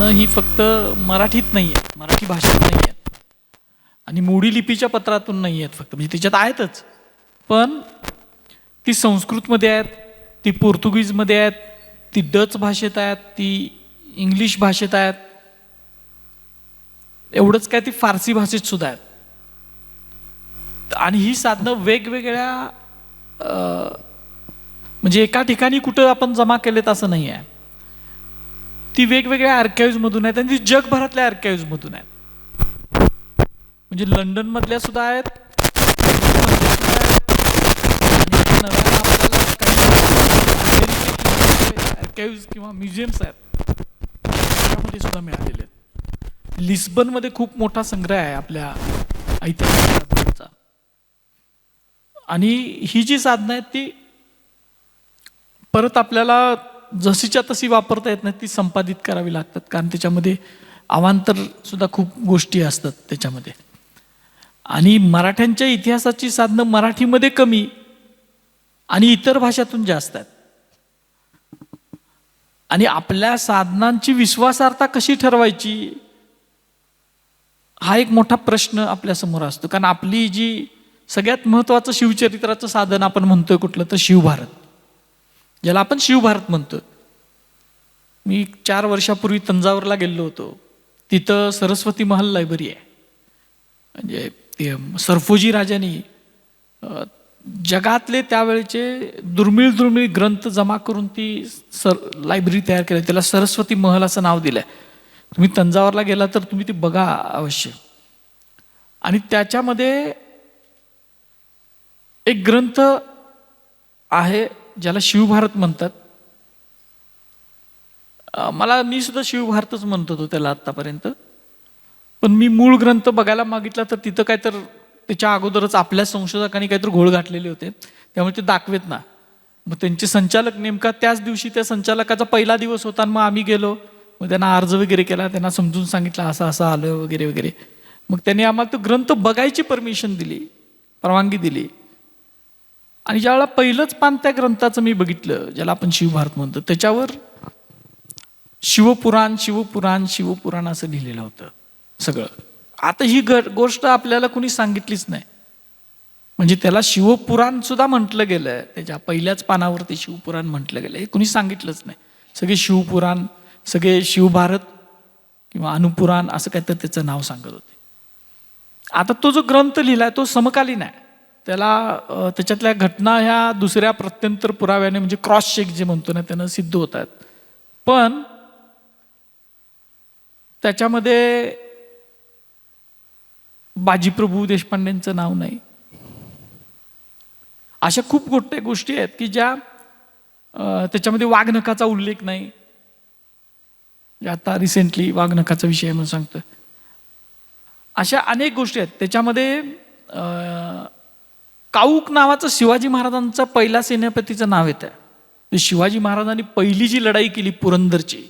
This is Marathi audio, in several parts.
साधनं ही फक्त मराठीत नाही आहेत मराठी भाषेत नाही आहेत आणि मोडी लिपीच्या पत्रातून नाही आहेत फक्त. म्हणजे तिच्यात आहेतच. पण ती संस्कृतमध्ये आहेत ती पोर्तुगीजमध्ये आहेत ती डच भाषेत आहेत ती इंग्लिश भाषेत आहेत. एवढंच काय ती फारसी भाषेत सुद्धा आहेत. आणि ही साधनं वेगवेगळ्या म्हणजे एका ठिकाणी कुठं आपण जमा केलेत असं नाही आहे ती वेगवेगळ्या आर्काईव्हमधून आहेत आणि ती जगभरातल्या आर्काईव्हमधून आहेत. म्हणजे लंडन मधल्या सुद्धा आहेत. आर्काईव्ह किंवा म्युझियम्स आहेत. त्यामध्ये सुद्धा मिळालेले आहेत. लिस्बनमध्ये खूप मोठा संग्रह आहे आपल्या ऐतिहासिक साधनांचा. आणि ही जी साधनं आहेत ती परत आपल्याला जशीच्या तशी वापरता येत नाही ती संपादित करावी लागतात. कारण त्याच्यामध्ये अवांतर सुद्धा खूप गोष्टी असतात त्याच्यामध्ये. आणि मराठ्यांच्या इतिहासाची साधनं मराठीमध्ये कमी आणि इतर भाषातून जास्त आहेत. आणि आपल्या साधनांची विश्वासार्हता कशी ठरवायची हा एक मोठा प्रश्न आपल्यासमोर असतो. कारण आपली जी सगळ्यात महत्त्वाचं शिवचरित्राचं साधन आपण म्हणतोय कुठलं तर शिवभारत. ज्याला आपण शिवभारत म्हणतो. मी चार वर्षापूर्वी तंजावरला गेलो होतो. तिथं सरस्वती महल लायब्ररी आहे. म्हणजे ते सरफोजी राजांनी जगातले त्यावेळेचे दुर्मिळ दुर्मिळ ग्रंथ जमा करून ती सर लायब्ररी तयार केली. त्याला सरस्वती महल असं नाव दिलंय. तुम्ही तंजावरला गेला तर तुम्ही ती बघा अवश्य. आणि त्याच्यामध्ये एक ग्रंथ आहे ज्याला शिवभारत म्हणतात मला मी सुद्धा शिवभारतच म्हणत होतो त्याला आत्तापर्यंत. पण मी मूळ ग्रंथ बघायला मागितला तर तिथं काय तर त्याच्या अगोदरच आपल्या संशोधकांनी काहीतरी घोळ घातलेले होते. त्यामुळे ते दाखवेत ना. मग त्यांचे संचालक नेमका त्याच दिवशी त्या संचालकाचा पहिला दिवस होता आणि मग आम्ही गेलो. मग त्यांना अर्ज वगैरे केला त्यांना समजून सांगितलं असं असं आलं वगैरे वगैरे. मग त्यांनी आम्हाला तो ग्रंथ बघायची परमिशन दिली परवानगी दिली. आणि ज्यावेळेला पहिलंच पान त्या ग्रंथाचं मी बघितलं ज्याला आपण शिवभारत म्हणतो त्याच्यावर शिवपुराण शिवपुराण शिवपुराण असं लिहिलेलं होतं सगळं. आता ही ग गोष्ट आपल्याला कुणी सांगितलीच नाही. म्हणजे त्याला शिवपुराण सुद्धा म्हटलं गेलं त्याच्या पहिल्याच पानावरती शिवपुराण म्हटलं गेलं हे कुणी सांगितलंच नाही. सगळे शिवपुराण सगळे शिवभारत किंवा अनुपुराण असं काहीतरी त्याचं नाव सांगत होते. आता तो जो ग्रंथ लिहिला आहे तो समकालीन आहे. त्याला त्याच्यातल्या घटना ह्या दुसऱ्या प्रत्यंतर पुराव्याने म्हणजे क्रॉस चेक जे म्हणतो ना त्यानं सिद्ध होत आहेत. पण त्याच्यामध्ये बाजीप्रभू देशपांडेंचं नाव नाही. अशा खूप गोष्टी गोष्टी आहेत की ज्या त्याच्यामध्ये वाघनखाचा उल्लेख नाही. जे आता रिसेंटली वाघनखाचा विषय म्हणून सांगतोय. अशा अनेक गोष्टी आहेत. त्याच्यामध्ये काऊक नावाचं शिवाजी महाराजांचं पहिला सेनापतीचं नाव येतं. ते शिवाजी महाराजांनी पहिली जी लढाई केली पुरंदरची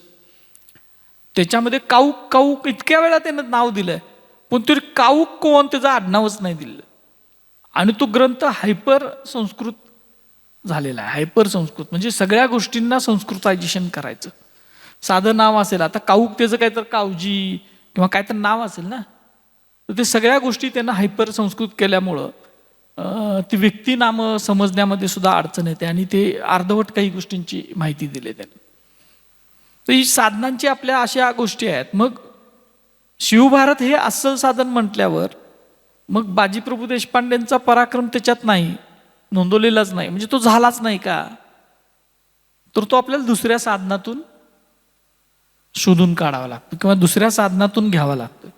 त्याच्यामध्ये काऊक काऊक इतक्या वेळा त्यानं नाव दिलंय पण तरी काऊक कोण त्याचं आडनावच नाही दिलं. आणि तो ग्रंथ हायपर संस्कृत झालेला आहे. हायपर संस्कृत म्हणजे सगळ्या गोष्टींना संस्कृतायझेशन करायचं. साधं नाव असेल आता काऊक त्याचं काय तर कावजी किंवा काय तर नाव असेल ना तर ते सगळ्या गोष्टी त्यांना हायपर संस्कृत केल्यामुळं ती व्यक्ती नामं समजण्यामध्ये सुद्धा अडचण येते आणि ते अर्धवट काही गोष्टींची माहिती दिली त्यांनी. तर ही साधनांची आपल्या अशा गोष्टी आहेत. मग शिवभारत हे अस्सल साधन म्हटल्यावर मग बाजीप्रभू देशपांडेंचा पराक्रम त्याच्यात नाही नोंदवलेलाच नाही. म्हणजे तो झालाच नाही का? तर तो आपल्याला दुसऱ्या साधनातून शोधून काढावा लागतो किंवा दुसऱ्या साधनातून घ्यावा लागतो.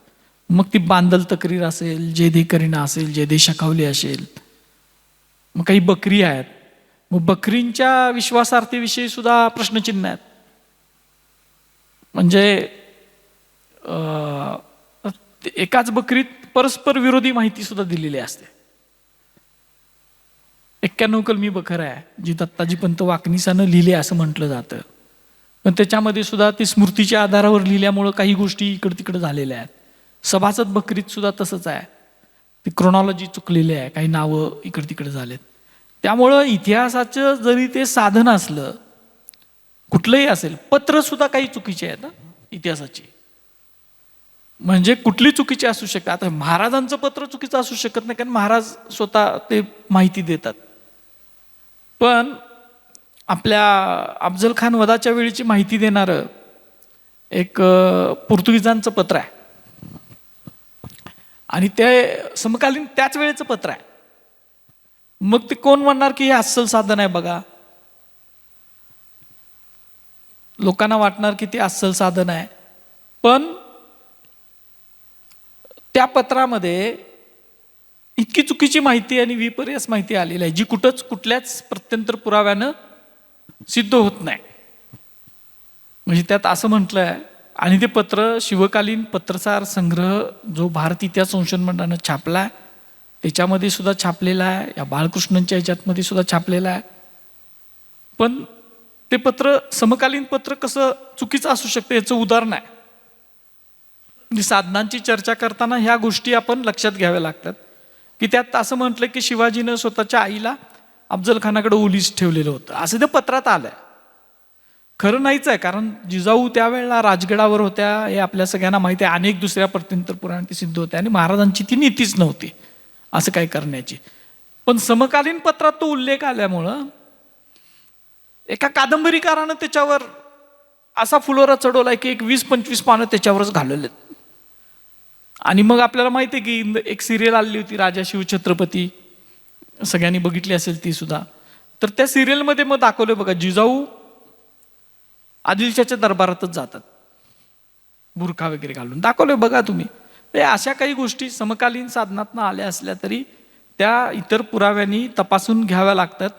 मग ती बांदल तक्रीर असेल जे दे करीना असेल जे दे शकावली असेल मग काही बकरी आहेत. मग बकरींच्या विश्वासार्थीविषयी सुद्धा प्रश्नचिन्ह आहेत. म्हणजे अं, एकाच बकरीत परस्पर विरोधी माहिती सुद्धा दिलेली असते. एक्क्याण्णव कलमी बखर आहे जी दत्ताजी पंत वाकनिसानं लिहिले असं म्हटलं जातं. पण त्याच्यामध्ये सुद्धा ती स्मृतीच्या आधारावर लिहिल्यामुळं काही गोष्टी इकडं तिकडं झालेल्या आहेत. सभासद बकरीत सुद्धा तसंच आहे. ती क्रोनॉलॉजी चुकलेली आहे. काही नावं इकडे तिकडे झालेत. त्यामुळं इतिहासाचं जरी ते साधन असलं कुठलंही असेल पत्र सुद्धा काही चुकीचे आहेत ना इतिहासाची. म्हणजे कुठली चुकीची असू शकते. आता महाराजांचं पत्र चुकीचं असू शकत नाही कारण महाराज स्वतः ते माहिती देतात. पण आपल्या अफजल खान वधाच्या वेळीची माहिती देणारं एक पोर्तुगीजांचं पत्र आहे. आणि ते समकालीन त्याच वेळेचं पत्र आहे. मग ते कोण म्हणणार की हे अस्सल साधन आहे बघा? लोकांना वाटणार की ते अस्सल साधन आहे. पण त्या पत्रामध्ये इतकी चुकीची माहिती आणि विपर्यास माहिती आलेली आहे जी कुठंच कुठल्याच प्रत्यंतर पुराव्यानं सिद्ध होत नाही. म्हणजे त्यात असं म्हटलं आहे आणि ते पत्र शिवकालीन पत्रसार संग्रह जो भारत इतिहास संशोधन मंडळानं छापला आहे त्याच्यामध्ये सुद्धा छापलेला आहे या बाळकृष्णांच्या ह्याच्यातमध्ये सुद्धा छापलेला आहे. पण ते पत्र समकालीन पत्र कसं चुकीचं असू शकतं याचं उदाहरण आहे. म्हणजे साधनांची चर्चा करताना ह्या गोष्टी आपण लक्षात घ्याव्या लागतात. की त्यात असं म्हटलं की शिवाजीनं स्वतःच्या आईला अफजल खानाकडे ओलीस ठेवलेलं होतं. असं ते पत्रात आलंय. खरं नाहीच आहे कारण जिजाऊ त्यावेळेला राजगडावर होत्या हे आपल्या सगळ्यांना माहिती आहे. अनेक दुसऱ्या प्रत्यंतर पुराण ते सिद्ध होत्या आणि महाराजांची ती नीतीच नव्हती असं काय करण्याची. पण समकालीन पत्रात तो उल्लेख आल्यामुळं एका कादंबरीकारानं त्याच्यावर असा फुलोरा चढवलाय की एक वीस पंचवीस पानं त्याच्यावरच घालवलेत. आणि मग आपल्याला माहिती आहे की एक सिरियल आलेली होती राजा शिव छत्रपती सगळ्यांनी बघितली असेल ती सुद्धा. तर त्या सिरियलमध्ये मग दाखवलं बघा जिजाऊ आदिलशाच्या दरबारातच जातात. बुरखा वगैरे घालून. दाखवलं बघा तुम्ही. म्हणजे अशा काही गोष्टी समकालीन साधनातनं आल्या असल्या तरी त्या इतर पुराव्यांनी तपासून घ्याव्या लागतात.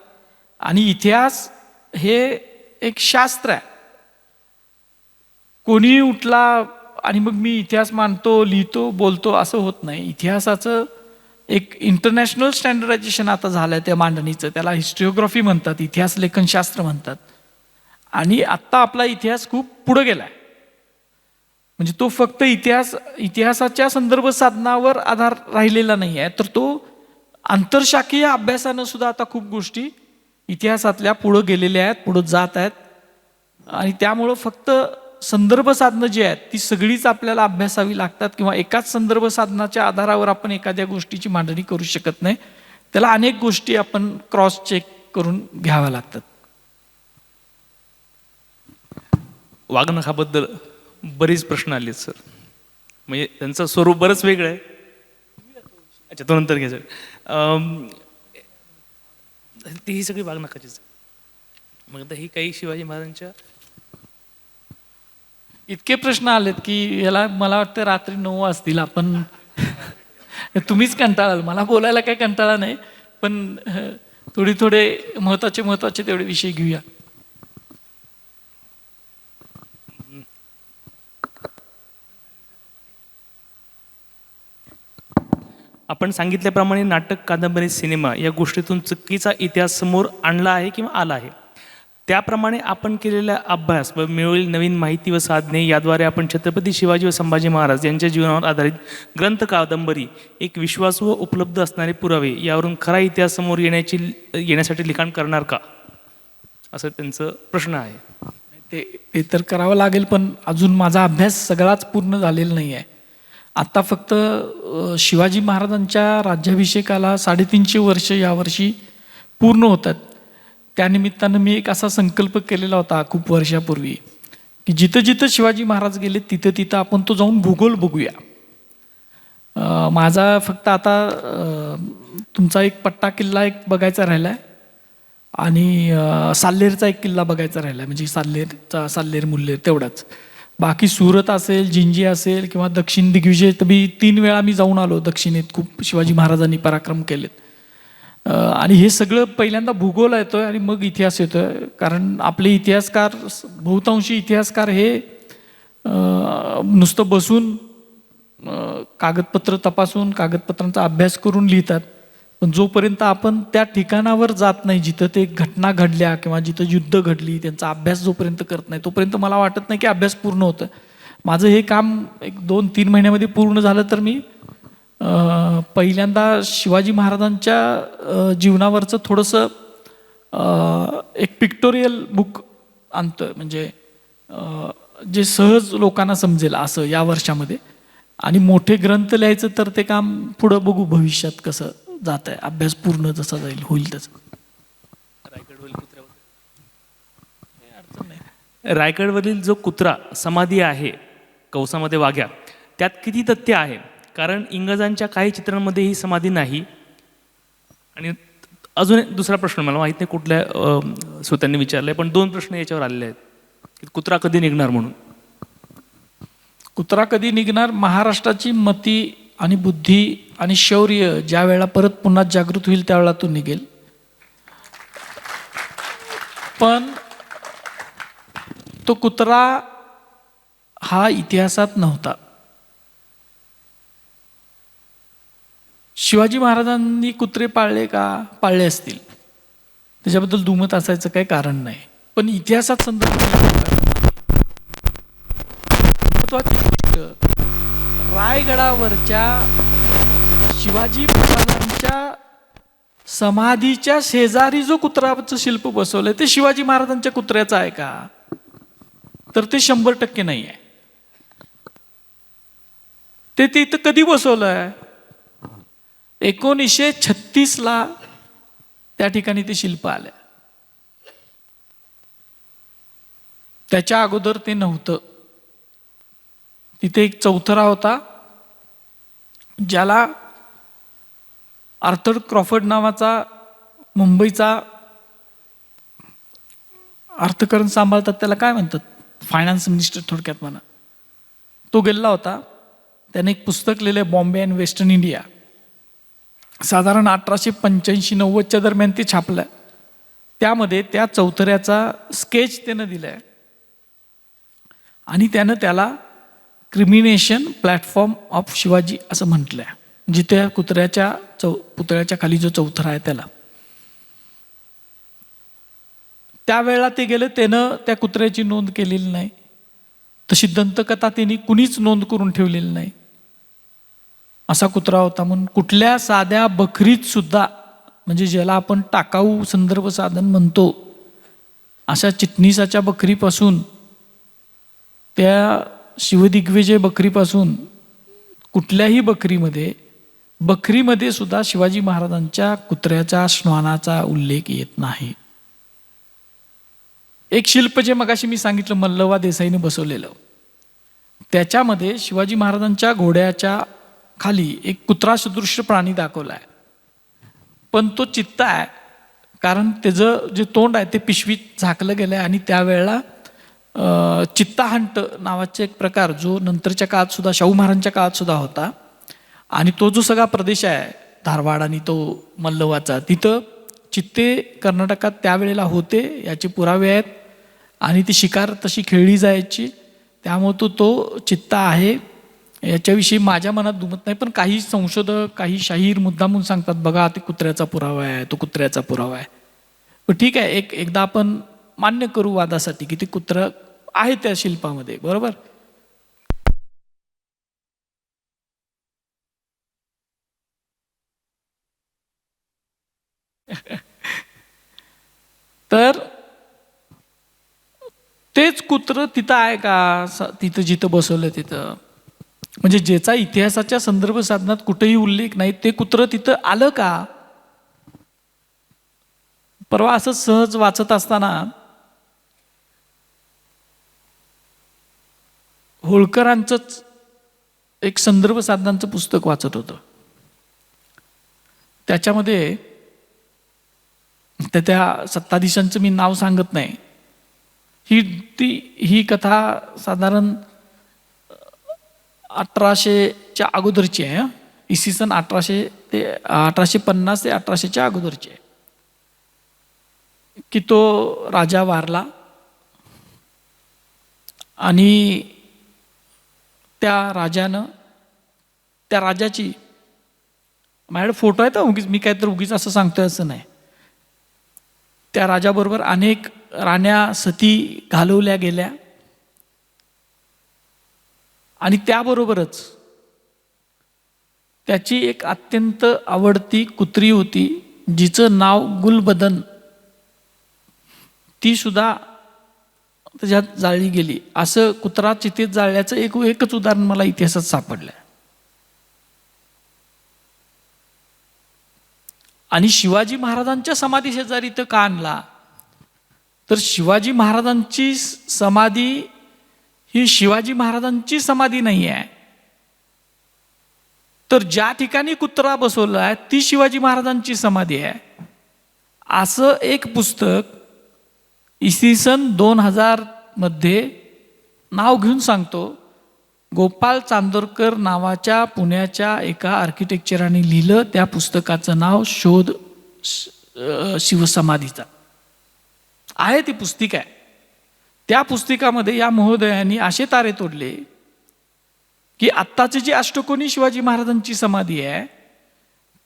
आणि इतिहास हे एक शास्त्र आहे. कोणी उठला आणि मग मी इतिहास मानतो लिहितो बोलतो असं होत नाही. इतिहासाचं एक इंटरनॅशनल स्टँडर्डायझेशन आता झालं आहे त्या मांडणीचं. त्याला हिस्ट्रिओग्राफी म्हणतात इतिहास लेखनशास्त्र म्हणतात. आणि आत्ता आपला इतिहास खूप पुढं गेला आहे म्हणजे तो फक्त इतिहास इतिहासाच्या संदर्भ साधनावर आधार राहिलेला नाही आहे तर तो आंतरशाखीय अभ्यासानं सुद्धा आता खूप गोष्टी इतिहासातल्या पुढं गेलेल्या आहेत पुढं जात आहेत. आणि त्यामुळं फक्त संदर्भ साधनं जी आहेत ती सगळीच आपल्याला अभ्यासावी लागतात किंवा एकाच संदर्भ साधनाच्या आधारावर आपण एखाद्या गोष्टीची मांडणी करू शकत नाही. त्याला अनेक गोष्टी आपण क्रॉस चेक करून घ्याव्या लागतात. वागणकाबद्दल बरेच प्रश्न आले सर. म्हणजे त्यांचं स्वरूप बरंच वेगळं आहे. अच्छा तो नंतर घ्या सर. ती ही सगळी वागणकाचीच आहे. मग आता ही काही शिवाजी महाराजांच्या इतके प्रश्न आलेत की याला मला वाटतं रात्री नऊ वाजतील आपण. तुम्हीच कंटाळाल मला बोलायला काही कंटाळा नाही. पण थोडी थोडे महत्त्वाचे महत्त्वाचे तेवढे विषय घेऊया. आपण सांगितल्याप्रमाणे नाटक कादंबरी सिनेमा या गोष्टीतून चुकीचा इतिहास समोर आणला आहे किंवा आला आहे? त्याप्रमाणे आपण केलेला अभ्यास व मिळवलेली नवीन माहिती व साधने याद्वारे आपण छत्रपती शिवाजी व संभाजी महाराज यांच्या जीवनावर आधारित ग्रंथ कादंबरी एक विश्वासू व उपलब्ध असणारे पुरावे यावरून खरा इतिहास समोर येण्याची येण्यासाठी लिखाण करणार का? असं त्यांचं प्रश्न आहे. ते ते तर करावं लागेल पण अजून माझा अभ्यास सगळाच पूर्ण झालेला नाही आहे आत्ता फक्त शिवाजी महाराजांच्या राज्याभिषेकाला साडेतीनशे वर्ष यावर्षी पूर्ण होतात. त्यानिमित्तानं मी एक असा संकल्प केलेला होता खूप वर्षापूर्वी की जिथं जिथं शिवाजी महाराज गेले तिथं तिथं आपण तो जाऊन भूगोल बघूया. माझा फक्त आता तुमचा एक पट्टा किल्ला एक बघायचा राहिला आहे आणि साल्लेरचा एक किल्ला बघायचा राहिला म्हणजे साल्लेरचा साल्लेर मुल्लेर तेवढाच. बाकी सुरत असेल जिंजी असेल किंवा दक्षिण दिग्विजय तर मी तीन वेळा मी जाऊन आलो दक्षिणेत. खूप शिवाजी महाराजांनी पराक्रम केलेत. आणि हे सगळं पहिल्यांदा भूगोल येतो आहे आणि मग इतिहास येतो आहे कारण आपले इतिहासकार बहुतांशी इतिहासकार हे नुसतं बसून कागदपत्र तपासून कागदपत्रांचा अभ्यास करून लिहितात. पण जोपर्यंत आपण त्या ठिकाणावर जात नाही जिथं ते घटना घडल्या किंवा जिथं युद्ध घडली त्यांचा अभ्यास जोपर्यंत करत नाही तोपर्यंत मला वाटत नाही की अभ्यास पूर्ण होतं माझं हे काम एक दोन तीन महिन्यामध्ये पूर्ण झालं तर मी पहिल्यांदा शिवाजी महाराजांच्या जीवनावरचं थोडंसं एक पिक्टोरियल बुक आणतं म्हणजे जे सहज लोकांना समजेल असं या वर्षामध्ये. आणि मोठे ग्रंथ लिहायचं तर ते काम पुढं बघू भविष्यात कसं जात आहे. अभ्यास पूर्ण जसा जाईल होईल त्याचा रायगडवरील जो कुत्रा समाधी आहे कौसामध्ये वाघ्या त्यात किती तथ्य आहे? कारण इंग्रजांच्या काही चित्रांमध्ये ही समाधी नाही. आणि अजून एक दुसरा प्रश्न मला माहीत नाही कुठल्या श्रोत्यांनी विचारलाय पण दोन प्रश्न याच्यावर आलेले आहेत. की कुत्रा कधी निघणार म्हणून? कुत्रा कधी निघणार? महाराष्ट्राची मती आणि बुद्धी आणि शौर्य ज्या वेळेला परत पुन्हा जागृत होईल त्यावेळेला तो निघेल. पण तो कुत्रा हा इतिहासात नव्हता. शिवाजी महाराजांनी कुत्रे पाळले का? पाळले असतील. त्याच्याबद्दल दुमत असायचं काही कारण नाही. पण इतिहासात संदर्भ महत्वाची गोष्ट रायगडावरच्या शिवाजी महाराजांच्या समाधीच्या शेजारी जो कुत्र्याचं शिल्प बसवलंय ते शिवाजी महाराजांच्या कुत्र्याचं आहे का? तर ते शंभर टक्के नाही आहे. ते तिथं कधी बसवलंय? एकोणीसशे छत्तीसला त्या ठिकाणी ते शिल्प आलं त्याच्या अगोदर ते नव्हतं. तिथे एक चौथरा होता ज्याला आर्थर क्रॉफर्ड नावाचा मुंबईचा अर्थकरण सांभाळतात त्याला काय म्हणतात? फायनान्स मिनिस्टर थोडक्यात म्हणा. तो गेलेला होता. त्याने एक पुस्तक लिहिलं बॉम्बे अँड वेस्टर्न इंडिया. साधारण अठराशे पंच्याऐंशी नव्वदच्या दरम्यान ते छापलं त्यामध्ये त्या चौथऱ्याचा स्केच त्यानं दिलाय. आणि त्यानं त्याला क्रिमिनेशन प्लॅटफॉर्म ऑफ शिवाजी असं म्हटलंय. म्हणजे जिथे कुत्र्याच्या चौ पुतळ्याच्या खाली जो चौथरा आहे त्याला. त्यावेळेला ते गेलं त्यानं त्या कुत्र्याची नोंद केलेली नाही. तशी दंतकथा त्यांनी कुणीच नोंद करून ठेवलेली नाही. असा कुत्रा होता. म्हणून कुठल्या साध्या बकरीत सुद्धा म्हणजे ज्याला आपण टाकाऊ संदर्भ साधन म्हणतो अशा चिटणीसाच्या बकरीपासून त्या शिवदिग्विजय बकरीपासून कुठल्याही बकरीमध्ये बकरीमध्ये सुद्धा शिवाजी महाराजांच्या कुत्र्याच्या श्वानाचा उल्लेख येत नाही. एक शिल्प जे मगाशी मी सांगितलं मल्लवा देसाईने बसवलेलं. त्याच्यामध्ये शिवाजी महाराजांच्या घोड्याच्या खाली एक कुत्रा सदृश्य प्राणी दाखवला आहे पण तो चित्ता आहे कारण त्याचं जे तोंड आहे ते पिशवीत झाकलं गेलं आहे आणि त्यावेळेला चित्ताहंट नावाचा एक प्रकार जो नंतरच्या काळात सुद्धा शाहू महाराजांच्या काळात सुद्धा होता. आणि तो जो सगळा प्रदेश आहे धारवाड आणि तो मल्लवाचा तिथं चित्ते कर्नाटकात त्यावेळेला होते याचे पुरावे आहेत. आणि ती शिकार तशी खेळली जायची. त्यामुळे तो तो चित्ता आहे. याच्याविषयी माझ्या मनात दुमत नाही पण काही संशोधक काही शाहीर मुद्दामून सांगतात बघा ते कुत्र्याचा पुरावा आहे तो कुत्र्याचा पुरावा आहे. ठीक आहे एक एकदा आपण मान्य करू वादासाठी की ते कुत्रं आहे त्या शिल्पामध्ये बरोबर? तर तेच कुत्र तिथं आहे का? तिथं जिथं बसवलं तिथं. म्हणजे ज्याचा इतिहासाच्या संदर्भ साधनात कुठेही उल्लेख नाही ते कुत्र तिथं आलं का? परवा असं सहज वाचत असताना होळकरांचंच एक संदर्भ साधनांचं पुस्तक वाचत होतं. त्याच्यामध्ये त्या त्या सत्ताधीशांचं मी नाव सांगत नाही. ही ती ही कथा साधारण अठराशेच्या अगोदरची आहे इसवी सन अठराशे ते अठराशे पन्नास ते अठराशेच्या अगोदरची आहे. की तो राजा वारला आणि त्या राजानं त्या राजाची माझ्याकडे फोटो आहे तर उगीच मी काय तर उगीच असं सांगतोय असं नाही. त्या राजाबरोबर अनेक राण्या सती घालवल्या गेल्या. आणि त्याबरोबरच त्याची एक अत्यंत आवडती कुत्री होती जिचं नाव गुलबदन. ती सुद्धा त्याच्यात जाळली गेली. असं कुत्रा चितेत जाळल्याचं एक एकच उदाहरण मला इतिहासात सापडलं आणि शिवाजी महाराजांच्या समाधी शेजारी इथं का आणला? तर शिवाजी महाराजांची समाधी ही शिवाजी महाराजांची समाधी नाही आहे. तर ज्या ठिकाणी कुत्रा बसवला आहे ती शिवाजी महाराजांची समाधी आहे. असं एक पुस्तक इसवी सन दोन हजारमध्ये नाव घेऊन सांगतो. गोपाल चांदोरकर नावाच्या पुण्याच्या एका आर्किटेक्चराने लिहिलं. त्या पुस्तकाचं नाव शोध श- शिवसमाधीचा. आहे ती पुस्तिका. आहे त्या पुस्तिकामध्ये या महोदयांनी असे तारे तोडले की आत्ताची जी अष्टकोनी शिवाजी महाराजांची समाधी आहे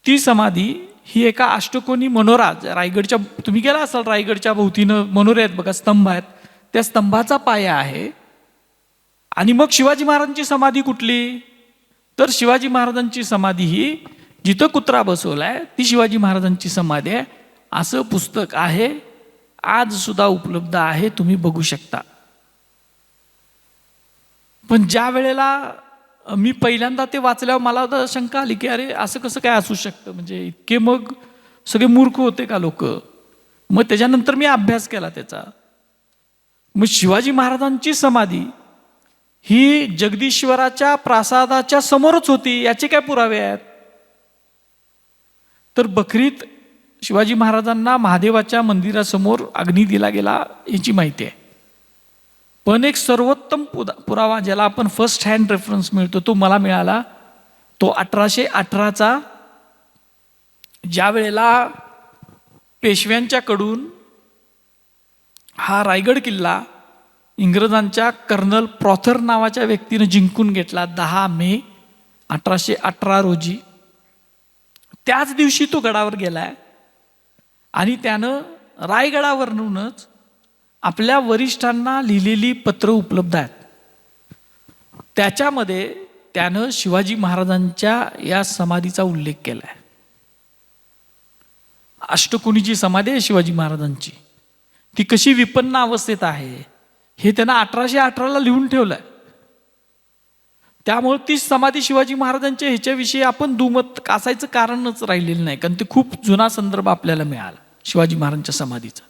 ती समाधी ही एका अष्टकोनी मनोरा रायगडच्या तुम्ही गेला असाल रायगडच्या भोवतीनं मनोरे आहेत बघा स्तंभ आहेत. त्या स्तंभाचा पाया आहे. आणि मग शिवाजी महाराजांची समाधी कुठली? तर शिवाजी महाराजांची समाधी ही जिथं कुत्रा बसवलाय ती शिवाजी महाराजांची समाधी आहे. असं पुस्तक आहे. आज सुद्धा उपलब्ध आहे तुम्ही बघू शकता. पण ज्या वेळेला मी पहिल्यांदा ते वाचल्यावर मला तर शंका आली की अरे असं कसं काय असू शकतं? म्हणजे इतके मग सगळे मूर्ख होते का लोक? मग त्याच्यानंतर मी अभ्यास केला त्याचा. मग शिवाजी महाराजांची समाधी ही जगदीश्वराच्या प्रासादाच्या समोरच होती याचे काय पुरावे आहेत? तर बकरीत शिवाजी महाराजांना महादेवाच्या मंदिरासमोर अग्नी दिला गेला याची माहिती आहे. पण एक सर्वोत्तम पुदा- पुरावा ज्याला आपण फर्स्ट हँड रेफरन्स मिळतो तो मला मिळाला. तो अठराशे अठराचा ज्या वेळेला पेशव्यांच्याकडून हा रायगड किल्ला इंग्रजांच्या कर्नल प्रॉथर नावाच्या व्यक्तीनं जिंकून घेतला दहा मे अठराशे अठरा रोजी. त्याच दिवशी तो गडावर गेलाय. आणि त्यानं रायगडावरूनच आपल्या वरिष्ठांना लिहिलेली पत्र उपलब्ध आहेत. त्याच्यामध्ये त्यानं शिवाजी महाराजांच्या या समाधीचा उल्लेख केला आहे अष्टकोनीची समाधी आहे शिवाजी महाराजांची. ती कशी विपन्न अवस्थेत आहे हे त्यांना अठराशे अठराला लिहून ठेवलंय. त्यामुळे ती समाधी शिवाजी महाराजांच्या ह्याच्याविषयी आपण दुमत असायचं कारणच राहिलेलं नाही कारण ते खूप जुना संदर्भ आपल्याला मिळाला शिवाजी महाराजांच्या समाधीचा.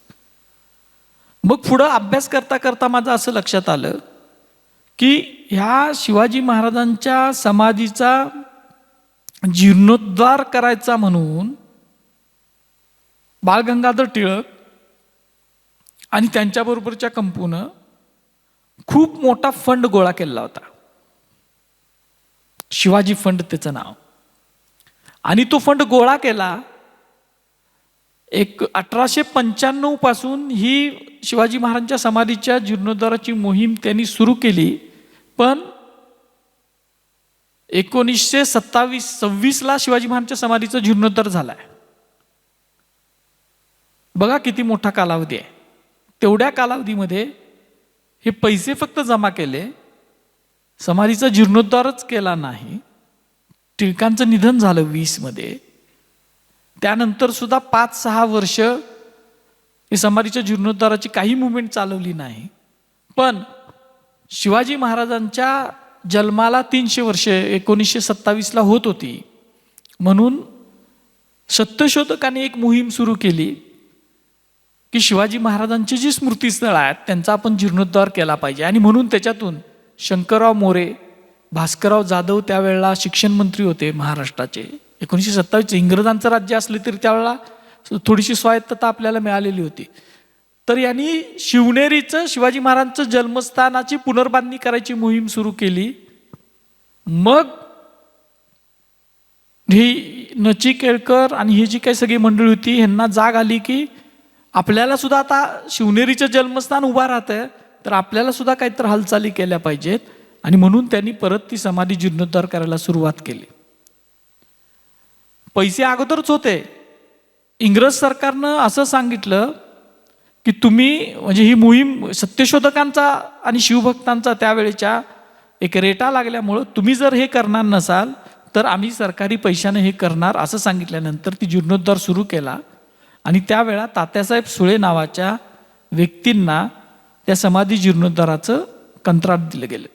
मग पुढं अभ्यास करता करता माझं असं लक्षात आलं की ह्या शिवाजी महाराजांच्या समाधीचा जीर्णोद्धार करायचा म्हणून बाळगंगाधर टिळक आणि त्यांच्याबरोबरच्या कंपूनं खूप मोठा फंड गोळा केला होता. शिवाजी फंड त्याचं नाव. आणि तो फंड गोळा केला एक अठराशे पंच्याण्णवपासून ही शिवाजी महाराजांच्या समाधीच्या जीर्णोद्धाराची मोहीम त्यांनी सुरू केली. पण एकोणीसशे सत्तावीस सव्वीसला शिवाजी महाराजांच्या समाधीचा जीर्णोद्धार झालाय. बघा किती मोठा कालावधी आहे. तेवढ्या कालावधीमध्ये हे पैसे फक्त जमा केले. समाधीचा जीर्णोद्धारच केला नाही. टिळकांचं निधन झालं वीसमध्ये. त्यानंतर सुद्धा पाच सहा वर्ष ही समाधीच्या जीर्णोद्धाराची काही मुवमेंट चालवली नाही. पण शिवाजी महाराजांच्या जन्माला तीनशे वर्षे एकोणीसशे सत्तावीसला होत होती. म्हणून सत्यशोधकाने एक मोहीम सुरू केली की शिवाजी महाराजांची जी स्मृतीस्थळं आहेत त्यांचा आपण जीर्णोद्धार केला पाहिजे. आणि म्हणून त्याच्यातून शंकरराव मोरे भास्करराव जाधव त्यावेळेला शिक्षणमंत्री होते महाराष्ट्राचे. एकोणीसशे सत्तावीस इंग्रजांचं राज्य असले तरी त्यावेळेला थोडीशी स्वायत्तता आपल्याला मिळालेली होती. तर यांनी शिवनेरीचं शिवाजी महाराजांचं जन्मस्थानाची पुनर्बांधणी करायची मोहीम सुरू केली. मग ही नची केळकर आणि ही जी काही सगळी मंडळी होती ह्यांना जाग आली की आपल्याला सुद्धा आता शिवनेरीचं जन्मस्थान उभा आहे तर आपल्याला सुद्धा काहीतरी हालचाली केल्या पाहिजेत. आणि म्हणून त्यांनी परत ती समाधी जीर्णोद्धार करायला सुरुवात केली. पैसे अगोदरच होते. इंग्रज सरकारनं असं सांगितलं की तुम्ही म्हणजे ही मोहीम सत्यशोधकांचा आणि शिवभक्तांचा त्यावेळेच्या एक रेटा लागल्यामुळं तुम्ही जर हे करणार नसाल तर आम्ही सरकारी पैशाने हे करणार असं सांगितल्यानंतर ती जीर्णोद्धार सुरू केला. आणि त्यावेळा तात्यासाहेब सुळे नावाच्या व्यक्तींना त्या समाधी जीर्णोद्धाराचं कंत्राट दिलं गेलं.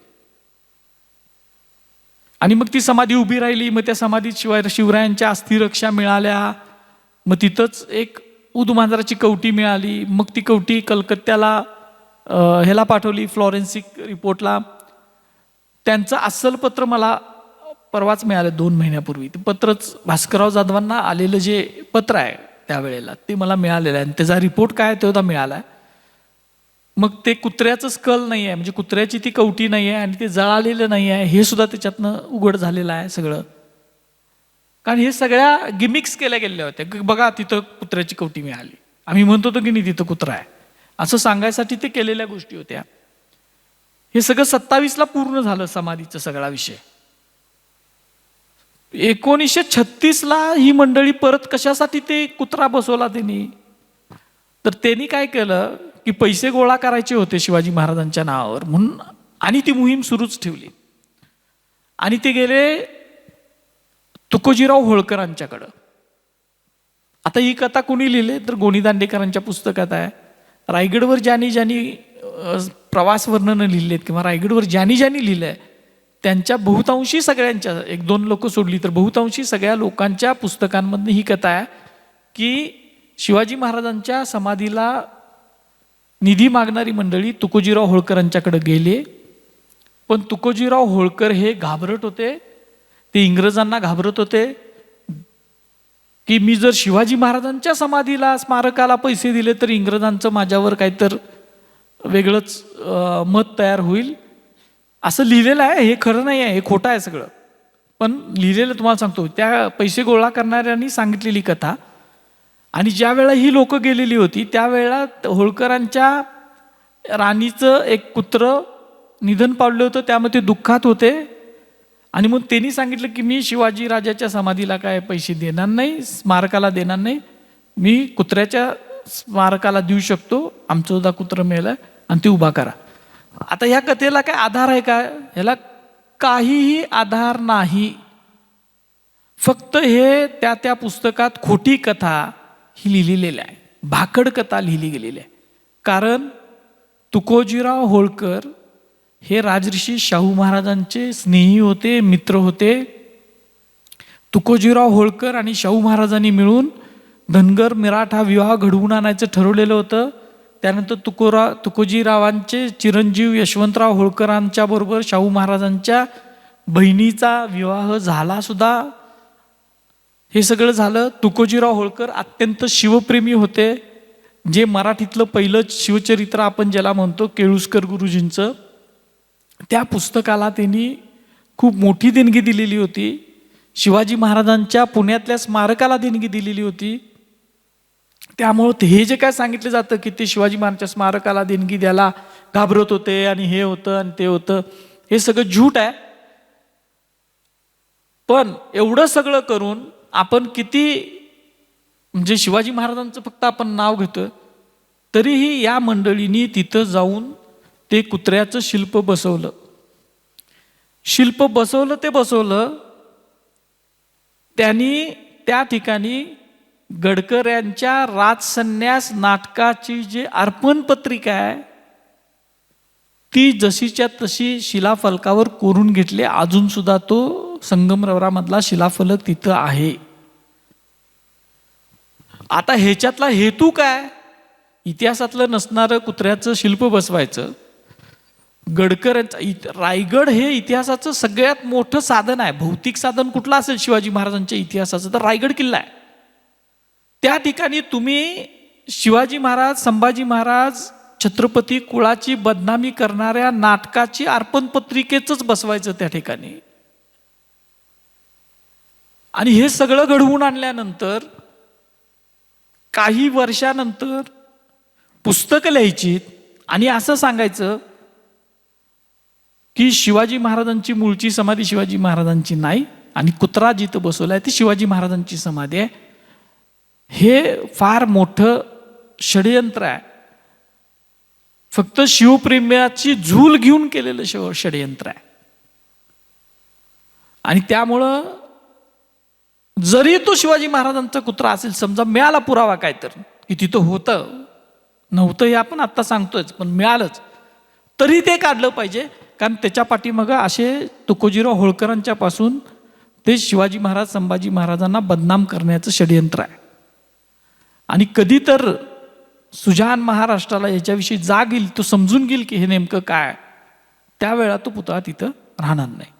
आणि मग ती समाधी उभी राहिली मग त्या समाधीत शिवाय शिवरायांच्या अस्थिरक्षा मिळाल्या. मग तिथंच एक उदमांजराची कवटी मिळाली. मग ती कवटी कलकत्त्याला ह्याला पाठवली फ्लॉरेन्सिक रिपोर्टला. त्यांचं अस्सल पत्र मला परवाच मिळालं दोन महिन्यापूर्वी. ते पत्रच भास्करराव जाधवांना आलेलं जे पत्र आहे त्यावेळेला ते मला मिळालेलं आहे. आणि त्याचा रिपोर्ट काय तो मिळाला आहे. मग ते कुत्र्याचं स्कल नाही आहे. म्हणजे कुत्र्याची ती कवटी नाही आहे आणि ते जळालेलं नाही आहे. हे सुद्धा त्याच्यातनं उघड झालेलं आहे सगळं. कारण हे सगळ्या गिमिक्स केल्या गेलेल्या होत्या. बघा तिथं कुत्र्याची कवटी मिळाली. आम्ही म्हणतो होतो की नाही तिथं कुत्रा आहे. असं सांगायसाठी ते केलेल्या गोष्टी होत्या. हे सगळं सत्तावीसला पूर्ण झालं समाधीचा सगळा विषय. एकोणीसशे छत्तीसला ही मंडळी परत कशासाठी ते कुत्रा बसवला त्यांनी? तर त्यांनी काय केलं? की पैसे गोळा करायचे होते शिवाजी महाराजांच्या नावावर. म्हणून आणि ती मोहीम सुरूच ठेवली. आणि ते गेले तुकोजीराव होळकरांच्याकडं. आता ही कथा कोणी लिहिली? तर गोणी दांडेकरांच्या पुस्तकात आहे. रायगडवर ज्यांनी ज्यांनी प्रवास वर्णनं लिहिलेत किंवा रायगडवर ज्यांनी ज्यांनी आहे त्यांच्या बहुतांशी सगळ्यांच्या एक दोन लोक सोडली तर बहुतांशी सगळ्या लोकांच्या पुस्तकांमधनं ही कथा आहे की शिवाजी महाराजांच्या समाधीला निधी मागणारी मंडळी तुकोजीराव होळकरांच्याकडे गेले. पण तुकोजीराव होळकर हे घाबरट होते. ते इंग्रजांना घाबरत होते. की मी जर शिवाजी महाराजांच्या समाधीला स्मारकाला पैसे दिले तर इंग्रजांचं माझ्यावर काहीतर वेगळंच मत तयार होईल. असं लिहिलेलं आहे. हे खरं नाही आहे. हे खोटं आहे सगळं. पण लिहिलेलं तुम्हाला सांगतो. त्या पैसे गोळा करणाऱ्यांनी सांगितलेली कथा आणि ज्या वेळा ही लोक गेलेली होती त्यावेळेला होळकरांच्या राणीचं एक कुत्र निधन पावलं होतं त्यामध्ये दुःखात होते. आणि मग त्यांनी सांगितलं की मी शिवाजी राजाच्या समाधीला काय पैसे देणार नाही स्मारकाला देणार नाही. मी कुत्र्याच्या स्मारकाला देऊ शकतो आमचं सुद्धा कुत्रं मिळालं आणि ते उभा करा. आता ह्या कथेला काय आधार आहे का? ह्याला काहीही आधार नाही. फक्त हे त्या त्या पुस्तकात खोटी कथा ही लिहिलेली आहे. भाकड कथा लिहिली गेलेली आहे. कारण तुकोजीराव होळकर हे राजर्षी शाहू महाराजांचे स्नेही होते मित्र होते. तुकोजीराव होळकर आणि शाहू महाराजांनी मिळून धनगर मिराठा विवाह घडवून आणायचं ठरवलेलं होतं. त्यानंतर तुकोरा तुकोजीरावांचे चिरंजीव यशवंतराव होळकरांच्या बरोबर शाहू महाराजांच्या बहिणीचा विवाह झाला सुद्धा. हे सगळं झालं तुकोजीराव होळकर अत्यंत शिवप्रेमी होते. जे मराठीतलं पहिलं शिवचरित्र आपण ज्याला म्हणतो केळुसकर गुरुजींचं त्या पुस्तकाला त्यांनी खूप मोठी देणगी दिलेली होती. शिवाजी महाराजांच्या पुण्यातल्या स्मारकाला देणगी दिलेली होती. त्यामुळं ते हे जे काय सांगितलं जातं की ते शिवाजी महाराजांच्या स्मारकाला देणगी द्यायला घाबरत होते आणि हे होतं आणि ते होतं हे सगळं झूट आहे. पण एवढं सगळं करून आपण किती म्हणजे शिवाजी महाराजांचं फक्त आपण नाव घेतोय तरीही या मंडळींनी तिथं जाऊन ते कुत्र्याचं शिल्प बसवलं. शिल्प बसवलं ते बसवलं त्यांनी त्या ठिकाणी गडकऱ्यांच्या राजसन्यास नाटकाची जी अर्पण पत्रिका आहे ती जशीच्या तशी शिलाफलकावर कोरून घेतली. अजून सुद्धा तो संगमरवरामधला शिलाफलक तिथं आहे. आता ह्याच्यातला हेतू काय? इतिहासातलं नसणारं कुत्र्याचं शिल्प बसवायचं. गडकऱ्यांचा इत- रायगड हे इतिहासाचं सगळ्यात मोठं साधन आहे. भौतिक साधन कुठलं असेल शिवाजी महाराजांच्या इतिहासाचं? तर रायगड किल्ला आहे. त्या ठिकाणी तुम्ही शिवाजी महाराज संभाजी महाराज छत्रपती कुळाची बदनामी करणाऱ्या नाटकाची अर्पण पत्रिकेच बसवायचं त्या ठिकाणी. आणि हे सगळं घडवून आणल्यानंतर काही वर्षानंतर पुस्तकं लिहायची आणि असं सांगायचं की शिवाजी महाराजांची मूळची समाधी शिवाजी महाराजांची नाही आणि कुत्रा जिथं बसवलाय ती शिवाजी महाराजांची समाधी आहे. हे फार मोठं षडयंत्र आहे. फक्त शिवप्रेम्याची झूल घेऊन केलेलं शिव षडयंत्र आहे. आणि त्यामुळं जरी तो शिवाजी महाराजांचा कुत्रा असेल समजा मिळाला पुरावा काय तर की तिथं होतं. नव्हतं हे आपण आत्ता सांगतोयच पण मिळालंच. तरी ते काढलं पाहिजे कारण त्याच्या पाठीमागं असे तुकोजीराव होळकरांच्या पासून ते शिवाजी महाराज संभाजी महाराजांना बदनाम करण्याचं षडयंत्र आहे. आणि कधी तर सुजान महाराष्ट्राला याच्याविषयी जाग येईल तो समजून घेईल की हे नेमकं काय त्यावेळा तो पुतळा तिथं राहणार नाही.